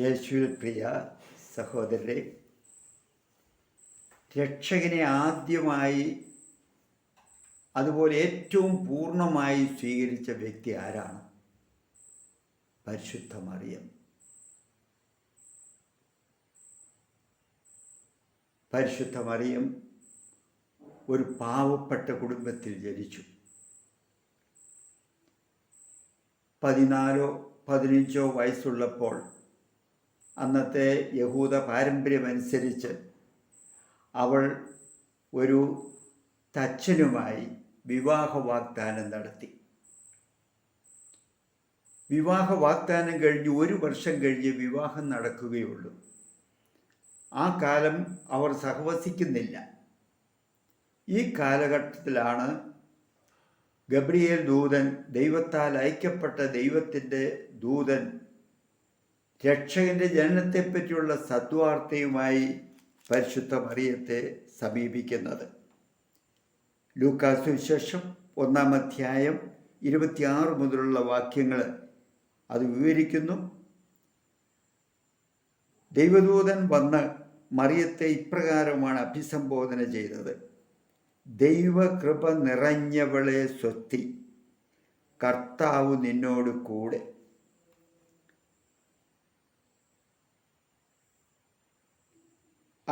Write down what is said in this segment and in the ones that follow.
യേശുവിൽ പ്രിയ സഹോദരരെ രക്ഷകനെ ആദ്യമായി അതുപോലെ ഏറ്റവും പൂർണമായി സ്വീകരിച്ച വ്യക്തി ആരാണ്? പരിശുദ്ധ മറിയം. പരിശുദ്ധ മറിയം ഒരു പാവപ്പെട്ട കുടുംബത്തിൽ ജനിച്ചു. പതിനാലോ പതിനഞ്ചോ വയസ്സുള്ളപ്പോൾ അന്നത്തെ യഹൂദ പാരമ്പര്യമനുസരിച്ച് അവൾ ഒരു തച്ചനുമായി വിവാഹ വാഗ്ദാനം നടത്തി. വിവാഹ വാഗ്ദാനം കഴിഞ്ഞ് ഒരു വർഷം കഴിഞ്ഞ് വിവാഹം നടക്കുകയുള്ളൂ. ആ കാലം അവർ സഹവസിക്കുന്നില്ല. ഈ കാലഘട്ടത്തിലാണ് ഗബ്രിയേൽ ദൂതൻ ദൈവത്താൽ അയക്കപ്പെട്ട ദൈവത്തിന്റെ ദൂതൻ രക്ഷകന്റെ ജനനത്തെപ്പറ്റിയുള്ള സദ്വാർത്തയുമായി പരിശുദ്ധ മറിയത്തെ സമീപിക്കുന്നത്. ലൂക്കാസ് വിശേഷം ഒന്നാം അധ്യായം ഇരുപത്തിയാറ് മുതലുള്ള വാക്യങ്ങൾ അത് വിവരിക്കുന്നു. ദൈവദൂതൻ വന്ന് മറിയത്തെ ഇപ്രകാരമാണ് അഭിസംബോധന ചെയ്തത്. ദൈവകൃപ നിറഞ്ഞവളെ സ്വത്തി കർത്താവ് നിന്നോട് കൂടെ.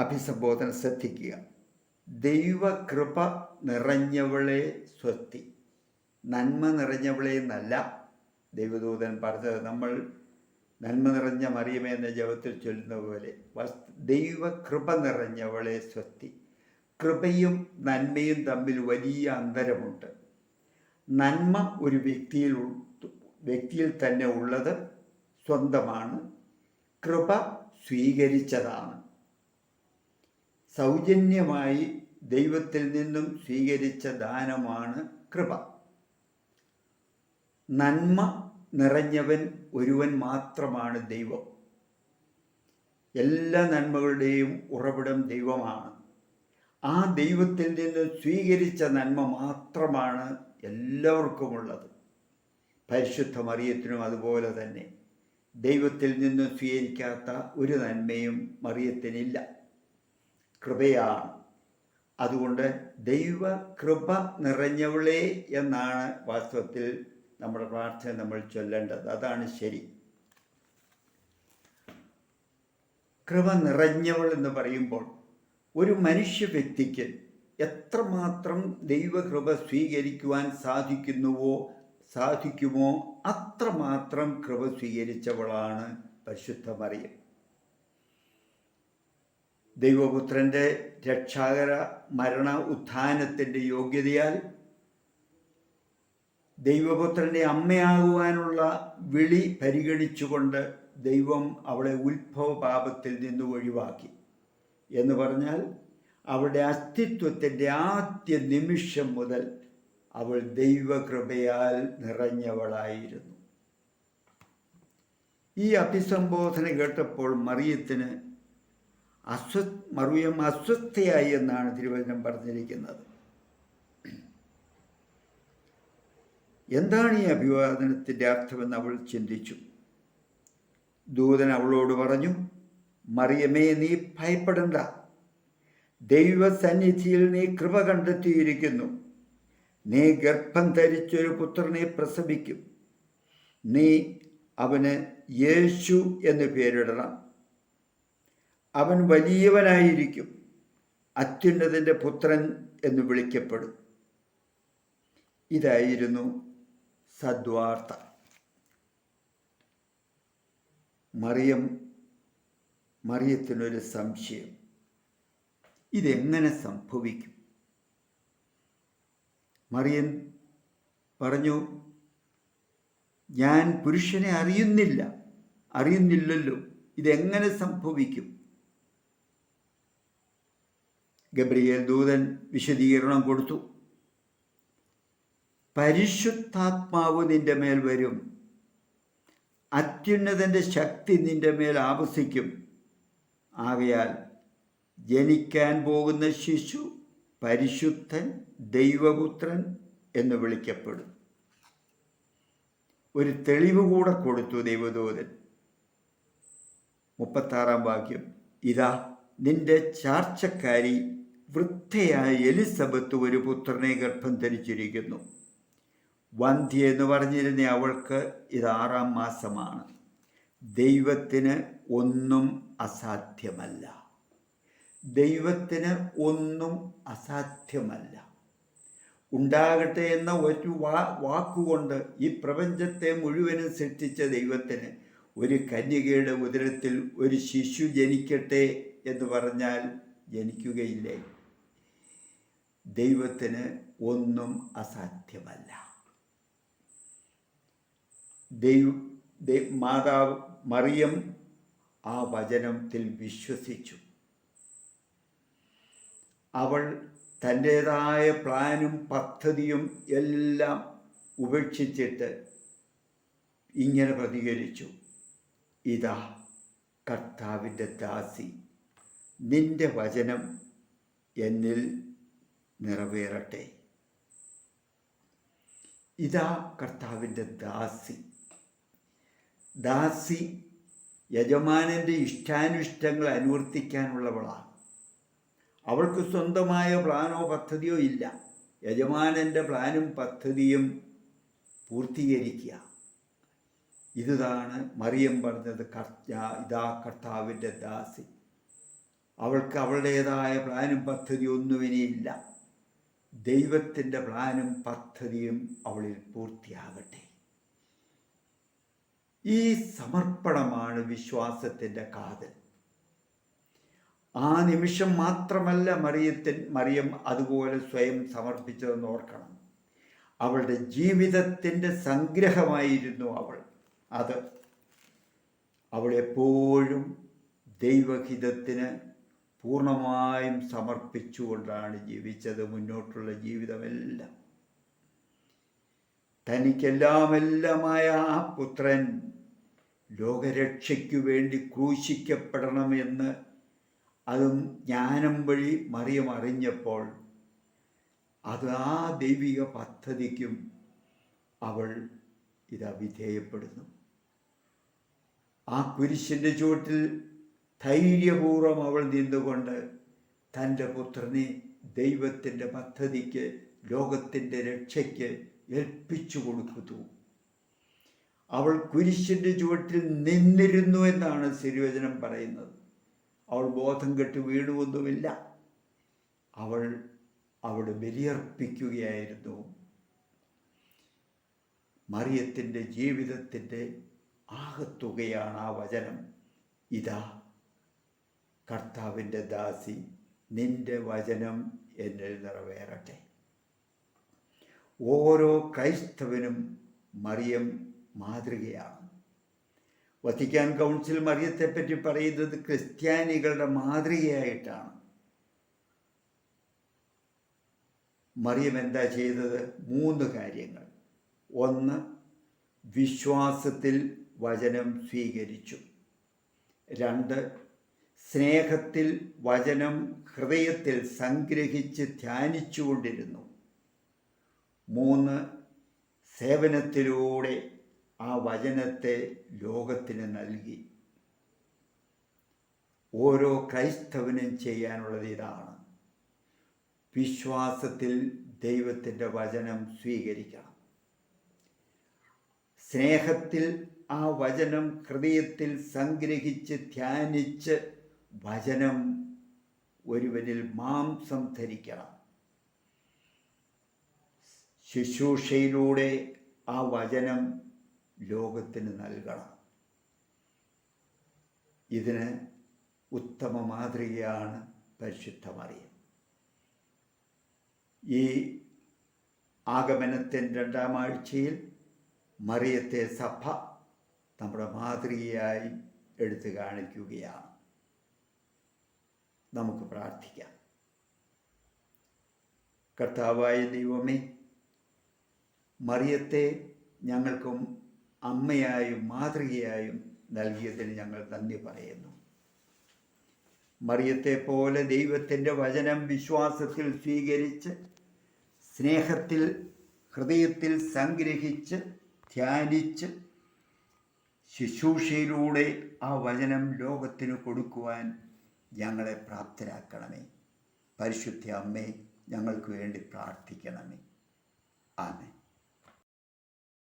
അഭിസംബോധന ശ്രദ്ധിക്കുക. ദൈവകൃപ നിറഞ്ഞവളെ സ്വത്തി നന്മ നിറഞ്ഞവളെ എന്നല്ല ദൈവദൂതൻ പറഞ്ഞത്. നമ്മൾ നന്മ നിറഞ്ഞ മറിയമേ എന്ന ജപത്തിൽ ചൊല്ലുന്ന പോലെ ദൈവകൃപ നിറഞ്ഞവളെ സ്വത്തി കൃപയും നന്മയും തമ്മിൽ വലിയ അന്തരമുണ്ട്. നന്മ ഒരു വ്യക്തിയിൽ വ്യക്തിയിൽ തന്നെ ഉള്ളത് സ്വന്തമാണ്. കൃപ സ്വീകരിച്ചതാണ്. സൗജന്യമായി ദൈവത്തിൽ നിന്നും സ്വീകരിച്ച ദാനമാണ് കൃപ. നന്മ നിറഞ്ഞവൻ ഒരുവൻ മാത്രമാണ് ദൈവം. എല്ലാ നന്മകളുടെയും ഉറവിടം ദൈവമാണ്. ആ ദൈവത്തിൽ നിന്ന് സ്വീകരിച്ച നന്മ മാത്രമാണ് എല്ലാവർക്കുമുള്ളത്. പരിശുദ്ധ മറിയത്തിനും അതുപോലെ തന്നെ ദൈവത്തിൽ നിന്ന് സ്വീകരിക്കാത്ത ഒരു നന്മയും മറിയത്തിനില്ല. കൃപയാണ്. അതുകൊണ്ട് ദൈവ കൃപ നിറഞ്ഞവളെ എന്നാണ് വാസ്തവത്തിൽ നമ്മുടെ പ്രാർത്ഥന നമ്മൾ ചൊല്ലേണ്ടത്. അതാണ് ശരി. കൃപ നിറഞ്ഞവൾ എന്ന് പറയുമ്പോൾ ഒരു മനുഷ്യ വ്യക്തിക്ക് എത്രമാത്രം ദൈവകൃപ സ്വീകരിക്കുവാൻ സാധിക്കുന്നുവോ സാധിക്കുമോ അത്രമാത്രം കൃപ സ്വീകരിച്ചവളാണ് പരിശുദ്ധ മറിയം. ദൈവപുത്രന്റെ രക്ഷാകര മരണ ഉത്ഥാനത്തിന്റെ യോഗ്യതയാൽ ദൈവപുത്രന്റെ അമ്മയാകുവാനുള്ള വിളി പരിഗണിച്ചുകൊണ്ട് ദൈവം അവളെ ഉത്ഭവ പാപത്തിൽ നിന്ന് ഒഴിവാക്കി. എന്ന് പറഞ്ഞാൽ അവളുടെ അസ്തിത്വത്തിന്റെ ആദ്യ നിമിഷം മുതൽ അവൾ ദൈവകൃപയാൽ നിറഞ്ഞവളായിരുന്നു. ഈ അഭിസംബോധന കേട്ടപ്പോൾ മറിയത്തിന് അസ്വ മറിയം അസ്വസ്ഥയായി എന്നാണ് തിരുവചനം പറഞ്ഞിരിക്കുന്നത്. എന്താണ് ഈ അഭിവാദനത്തിന്റെ അർത്ഥമെന്ന് അവൾ ചിന്തിച്ചു. ദൂതൻ അവളോട് പറഞ്ഞു മറിയമേ നീ ഭയപ്പെടണ്ട. ദൈവസന്നിധിയിൽ നീ കൃപ കണ്ടെത്തിയിരിക്കുന്നു. നീ ഗർഭം ധരിച്ചൊരു പുത്രനെ പ്രസവിക്കും. നീ അവന് യേശു എന്ന് പേരിടണം. അവൻ വലിയവനായിരിക്കും. അത്യുന്നതിന്റെ പുത്രൻ എന്ന് വിളിക്കപ്പെടും. ഇതായിരുന്നു സദ്വാർത്ത. മറിയം മറിയത്തിനൊരു സംശയം. ഇതെങ്ങനെ സംഭവിക്കും? മറിയൻ പറഞ്ഞു ഞാൻ പുരുഷനെ അറിയുന്നില്ല. അറിയുന്നില്ലല്ലോ. ഇതെങ്ങനെ സംഭവിക്കും? ഗബ്രിയേൽ ദൂതൻ വിശദീകരണം കൊടുത്തു. പരിശുദ്ധാത്മാവ് നിന്റെ മേൽ വരും. അത്യുന്നതന്റെ ശക്തി നിന്റെ മേൽ ആവസിക്കും. ആകയാൽ ജനിക്കാൻ പോകുന്ന ശിശു പരിശുദ്ധൻ ദൈവപുത്രൻ എന്ന് വിളിക്കപ്പെടും. ഒരു തെളിവ് കൂടെ കൊടുത്തു ദൈവദൂതൻ. മുപ്പത്താറാം വാക്യം. ഇതാ നിന്റെ ചാർച്ചക്കാരി വൃദ്ധയായ എലിസബത്ത് ഒരു പുത്രനെ ഗർഭം ധരിച്ചിരിക്കുന്നു. വന്ധ്യ എന്ന് പറഞ്ഞിരുന്ന അവൾക്ക് ഇത് ആറാം മാസമാണ്. ദൈവത്തിന് ഒന്നും അസാധ്യമല്ല. ദൈവത്തിന് ഒന്നും അസാധ്യമല്ല. ഉണ്ടാകട്ടെ എന്ന ഒരു വാ വാക്കുകൊണ്ട് ഈ പ്രപഞ്ചത്തെ മുഴുവനും സൃഷ്ടിച്ച ദൈവത്തിന് ഒരു കന്യകയുടെ ഉദരത്തിൽ ഒരു ശിശു ജനിക്കട്ടെ എന്ന് പറഞ്ഞാൽ ജനിക്കുകയില്ലേ? ദൈവത്തിന് ഒന്നും അസാധ്യമല്ല. ദൈവ മാതാവ് മറിയം ആ വചനത്തിൽ വിശ്വസിച്ചു. അവൾ തന്റേതായ പ്ലാനും പദ്ധതിയും എല്ലാം ഉപേക്ഷിച്ചിട്ട് ഇങ്ങനെ പ്രതികരിച്ചു. ഇതാ കർത്താവിന്റെ ദാസി നിന്റെ വചനം എന്നിൽ നിറവേറട്ടെ. ഇതാ കർത്താവിന്റെ ദാസി. ദാസി യജമാനന്റെ ഇഷ്ടാനിഷ്ടങ്ങൾ അനുവർത്തിക്കാനുള്ളവളാണ്. അവൾക്ക് സ്വന്തമായ പ്ലാനോ പദ്ധതിയോ ഇല്ല. യജമാനന്റെ പ്ലാനും പദ്ധതിയും പൂർത്തീകരിക്കുക. ഇതാണ് മറിയം പറഞ്ഞത് ഇതാ കർത്താവിന്റെ ദാസി. അവൾക്ക് അവളുടേതായ പ്ലാനും പദ്ധതി ഒന്നും ഇനിയില്ല ദൈവത്തിന്റെ പ്ലാനും പദ്ധതിയും അവളിൽ പൂർത്തിയാകട്ടെ. ഈ സമർപ്പണമാണ് വിശ്വാസത്തിന്റെ കാതൽ. ആ നിമിഷം മാത്രമല്ല മറിയത്തിൻ മറിയം അതുപോലെ സ്വയം സമർപ്പിച്ചതെന്ന് ഓർക്കണം. അവളുടെ ജീവിതത്തിന്റെ സംഗ്രഹമായിരുന്നു അവൾ. അത് അവളെപ്പോഴും ദൈവഹിതത്തിന് പൂർണമായും സമർപ്പിച്ചുകൊണ്ടാണ് ജീവിച്ചത് മുന്നോട്ടുള്ള ജീവിതമെല്ലാം. തനിക്കെല്ലാമെല്ലാമായ ആ പുത്രൻ ലോകരക്ഷയ്ക്കു വേണ്ടി ക്രൂശിക്കപ്പെടണമെന്ന് അതും ജ്ഞാനം വഴി മറിയം അറിഞ്ഞപ്പോൾ അത് ആ ദൈവിക പദ്ധതിക്കും അവൾ ഇത് വിധേയപ്പെടുന്നു. ആ കുരിശിന്റെ ചുവട്ടിൽ ധൈര്യപൂർവം അവൾ നിന്നുകൊണ്ട് തന്റെ പുത്രനെ ദൈവത്തിന്റെ പദ്ധതിക്ക് ലോകത്തിന്റെ രക്ഷയ്ക്ക് ഏൽപ്പിച്ചു കൊടുക്കുന്നു. അവൾ കുരിശിന്റെ ചുവട്ടിൽ നിന്നിരുന്നു എന്നാണ് തിരുവചനം പറയുന്നത്. അവൾ ബോധം കെട്ട് വീണുവൊന്നുമില്ല. അവൾ അവിടെ ബലിയർപ്പിക്കുകയായിരുന്നു. മറിയത്തിന്റെ ജീവിതത്തിന്റെ ആകത്തുകയാണ് ആ വചനം. ഇതാ കർത്താവിന്റെ ദാസി നിന്റെ വചനം എന്നിൽ നിറവേറട്ടെ. ഓരോ ക്രൈസ്തവനും മറിയം മാതൃകയാണ്. വത്തിക്കാൻ കൗൺസിൽ മറിയത്തെപ്പറ്റി പറയുന്നത് ക്രിസ്ത്യാനികളുടെ മാതൃകയായിട്ടാണ്. മറിയം എന്താ ചെയ്തത്? മൂന്ന് കാര്യങ്ങൾ. ഒന്ന് വിശ്വാസത്തിൽ വചനം സ്വീകരിച്ചു. രണ്ട് സ്നേഹത്തിൽ വചനം ഹൃദയത്തിൽ സംഗ്രഹിച്ച് ധ്യാനിച്ചുകൊണ്ടിരുന്നു. മൂന്ന് സേവനത്തിലൂടെ ആ വചനത്തെ ലോകത്തിന് നൽകി. ഓരോ ക്രൈസ്തവനും ചെയ്യാനുള്ളത് ഇതാണ്. വിശ്വാസത്തിൽ ദൈവത്തിന്റെ വചനം സ്വീകരിക്കണം. സ്നേഹത്തിൽ ആ വചനം ഹൃദയത്തിൽ സംഗ്രഹിച്ച് ധ്യാനിച്ച് വചനം ഒരുവനിൽ മാംസം ധരിക്കണം. ശുശ്രൂഷയിലൂടെ ആ വചനം ലോകത്തിന് നൽകണം. ഇതിന് ഉത്തമ മാതൃകയാണ് പരിശുദ്ധ മറിയം. ഈ ആഗമനത്തിന്റെ രണ്ടാം ആഴ്ചയിൽ മറിയത്തെ സഭ നമ്മുടെ മാതൃകയായി എടുത്തു കാണിക്കുകയാണ്. നമുക്ക് പ്രാർത്ഥിക്കാം. കർത്താവായ ദൈവമേ മറിയത്തെ ഞങ്ങൾക്കും അമ്മയായും മാതൃകയായും നൽകിയതിന് ഞങ്ങൾ നന്ദി പറയുന്നു. മറിയത്തെ പോലെ ദൈവത്തിന്റെ വചനം വിശ്വാസത്തിൽ സ്വീകരിച്ച് സ്നേഹത്തിൽ ഹൃദയത്തിൽ സംഗ്രഹിച്ച് ധ്യാനിച്ച് ശുശ്രൂഷയിലൂടെ ആ വചനം ലോകത്തിന് കൊടുക്കുവാൻ ഞങ്ങളെ പ്രാപ്തരാക്കണമേ. പരിശുദ്ധ അമ്മേ ഞങ്ങൾക്ക് വേണ്ടി പ്രാർത്ഥിക്കണമേ. ആമേ